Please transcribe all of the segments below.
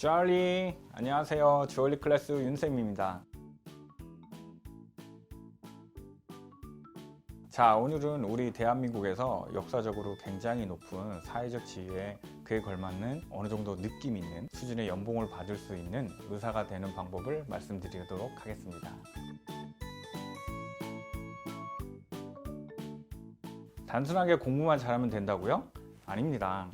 주얼리 안녕하세요. 주얼리 클래스 윤쌤입니다. 자 오늘은 우리 대한민국에서 역사적으로 굉장히 높은 사회적 지위에 그에 걸맞는 어느 정도 느낌 있는 수준의 연봉을 받을 수 있는 의사가 되는 방법을 말씀드리도록 하겠습니다. 단순하게 공부만 잘하면 된다고요? 아닙니다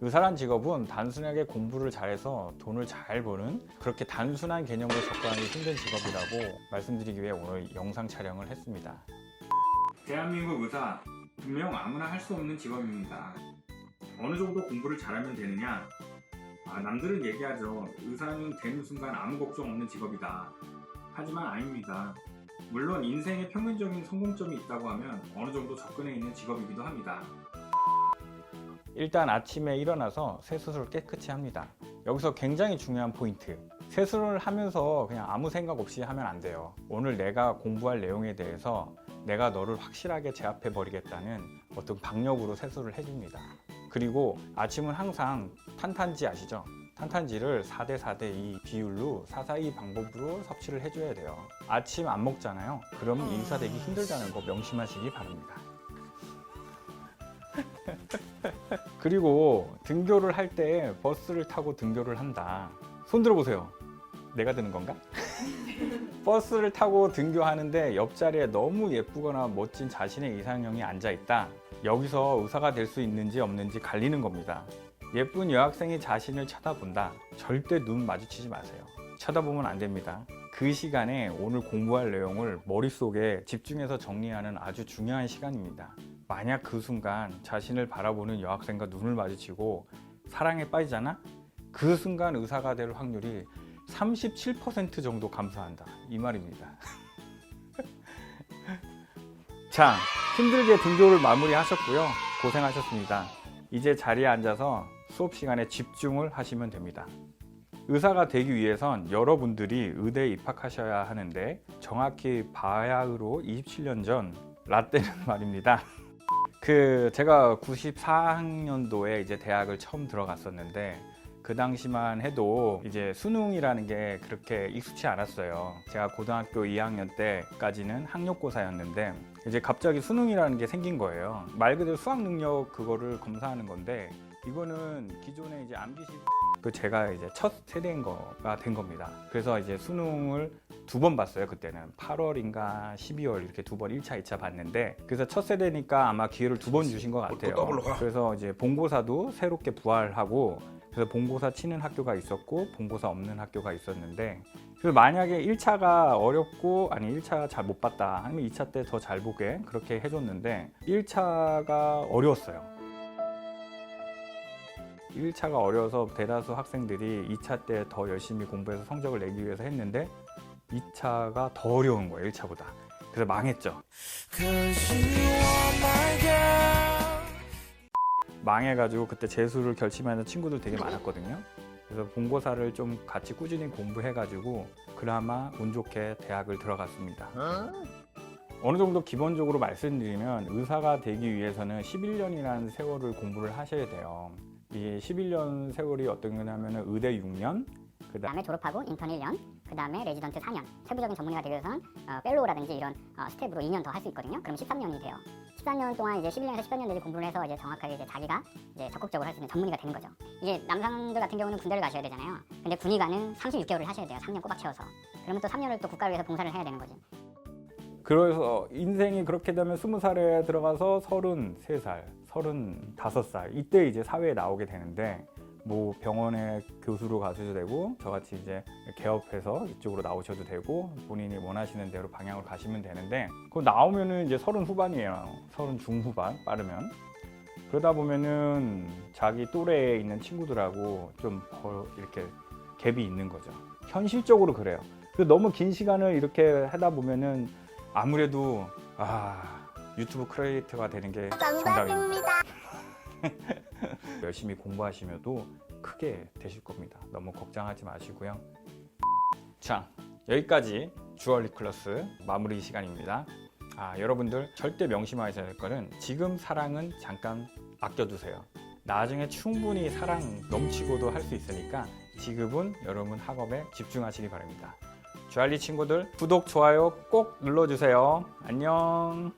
의사란 직업은 단순하게 공부를 잘해서 돈을 잘 버는 그렇게 단순한 개념으로 접근하기 힘든 직업이라고 말씀드리기 위해 오늘 영상 촬영을 했습니다. 대한민국 의사 분명 아무나 할 수 없는 직업입니다. 어느 정도 공부를 잘하면 되느냐? 아, 남들은 얘기하죠. 의사는 되는 순간 아무 걱정 없는 직업이다. 하지만 아닙니다. 물론 인생의 평균적인 성공점이 있다고 하면 어느 정도 접근해 있는 직업이기도 합니다. 일단 아침에 일어나서 세수를 깨끗이 합니다. 여기서 굉장히 중요한 포인트. 세수를 하면서 그냥 아무 생각 없이 하면 안 돼요. 오늘 내가 공부할 내용에 대해서 내가 너를 확실하게 제압해 버리겠다는 어떤 박력으로 세수를 해줍니다. 그리고 아침은 항상 탄탄지 아시죠? 탄탄지를 4대 4대 2 비율로 442 방법으로 섭취를 해줘야 돼요. 아침 안 먹잖아요. 그럼 인사되기 힘들다는 거 명심하시기 바랍니다. 그리고 등교를 할 때 버스를 타고 등교를 한다. 손 들어보세요. 내가 드는 건가? 버스를 타고 등교하는데 옆자리에 너무 예쁘거나 멋진 자신의 이상형이 앉아 있다. 여기서 의사가 될 수 있는지 없는지 갈리는 겁니다. 예쁜 여학생이 자신을 쳐다본다. 절대 눈 마주치지 마세요. 쳐다보면 안 됩니다. 그 시간에 오늘 공부할 내용을 머릿속에 집중해서 정리하는 아주 중요한 시간입니다. 만약 그 순간 자신을 바라보는 여학생과 눈을 마주치고 사랑에 빠지잖아? 그 순간 의사가 될 확률이 37% 정도 감소한다. 이 말입니다. 자, 힘들게 등교를 마무리하셨고요. 고생하셨습니다. 이제 자리에 앉아서 수업 시간에 집중을 하시면 됩니다. 의사가 되기 위해선 여러분들이 의대에 입학하셔야 하는데 정확히 바야흐로 27년 전 라떼는 말입니다. 그 제가 94학년도에 이제 대학을 처음 들어갔었는데 그 당시만 해도 이제 수능이라는 게 그렇게 익숙치 않았어요. 제가 고등학교 2학년 때까지는 학력고사였는데 이제 갑자기 수능이라는 게 생긴 거예요. 말 그대로 수학 능력 그거를 검사하는 건데 이거는 기존에 이제 암기시 그 제가 이제 첫 세대인 거가 된 겁니다. 그래서 이제 수능을 두 번 봤어요. 그때는 8월인가 12월 이렇게 두 번 1차, 2차 봤는데 그래서 첫 세대니까 아마 기회를 두 번 주신 것 같아요. 더블로 가. 그래서 이제 본고사도 새롭게 부활하고 그래서 본고사 치는 학교가 있었고 본고사 없는 학교가 있었는데 그래서 만약에 1차가 어렵고 아니 1차 잘 못 봤다 아니면 2차 때 더 잘 보게 그렇게 해줬는데 1차가 어려웠어요. 1차가 어려워서 대다수 학생들이 2차 때 더 열심히 공부해서 성적을 내기 위해서 했는데 2차가 더 어려운 거예요 1차보다. 그래서 망했죠. 망해가지고 그때 재수를 결심하는 친구들 되게 많았거든요. 그래서 본고사를 좀 같이 꾸준히 공부해가지고 그나마 운 좋게 대학을 들어갔습니다. 어느 정도 기본적으로 말씀드리면 의사가 되기 위해서는 11년이라는 세월을 공부를 하셔야 돼요. 이 11년 세월이 어떤 거냐면 의대 6년, 그 다음에 졸업하고 인턴 1년, 그 다음에 레지던트 4년. 세부적인 전문의가 되기 위해서는 어, 펠로우라든지 이런 어, 스텝으로 2년 더 할 수 있거든요. 그럼 13년이 돼요. 14년 동안 이제 11년에서 14년 내지 공부를 해서 이제 정확하게 이제 자기가 이제 적극적으로 할 수 있는 전문의가 되는 거죠. 이제 남성들 같은 경우는 군대를 가셔야 되잖아요. 근데 군의관은 36개월을 하셔야 돼요. 3년 꼬박 채워서. 그러면 또 3년을 또 국가를 위해서 봉사를 해야 되는 거지. 그래서 인생이 그렇게 되면 20살에 들어가서 33살, 35살 이때 이제 사회에 나오게 되는데 뭐 병원에 교수로 가셔도 되고 저같이 이제 개업해서 이쪽으로 나오셔도 되고 본인이 원하시는 대로 방향으로 가시면 되는데 그 나오면은 이제 서른 후반이에요. 서른 중후반 빠르면 그러다 보면은 자기 또래에 있는 친구들하고 좀더 이렇게 갭이 있는 거죠. 현실적으로 그래요. 그 너무 긴 시간을 이렇게 하다 보면은 아무래도 아 유튜브 크리에이터가 되는 게 정답입니다. 열심히 공부하시면도 크게 되실 겁니다. 너무 걱정하지 마시고요. 자 여기까지 주얼리 클래스 마무리 시간입니다. 아 여러분들 절대 명심하셔야 될 거는 지금 사랑은 잠깐 아껴두세요. 나중에 충분히 사랑 넘치고도 할 수 있으니까 지금은 여러분 학업에 집중하시기 바랍니다. 주알리 친구들 구독, 좋아요 꼭 눌러주세요. 안녕.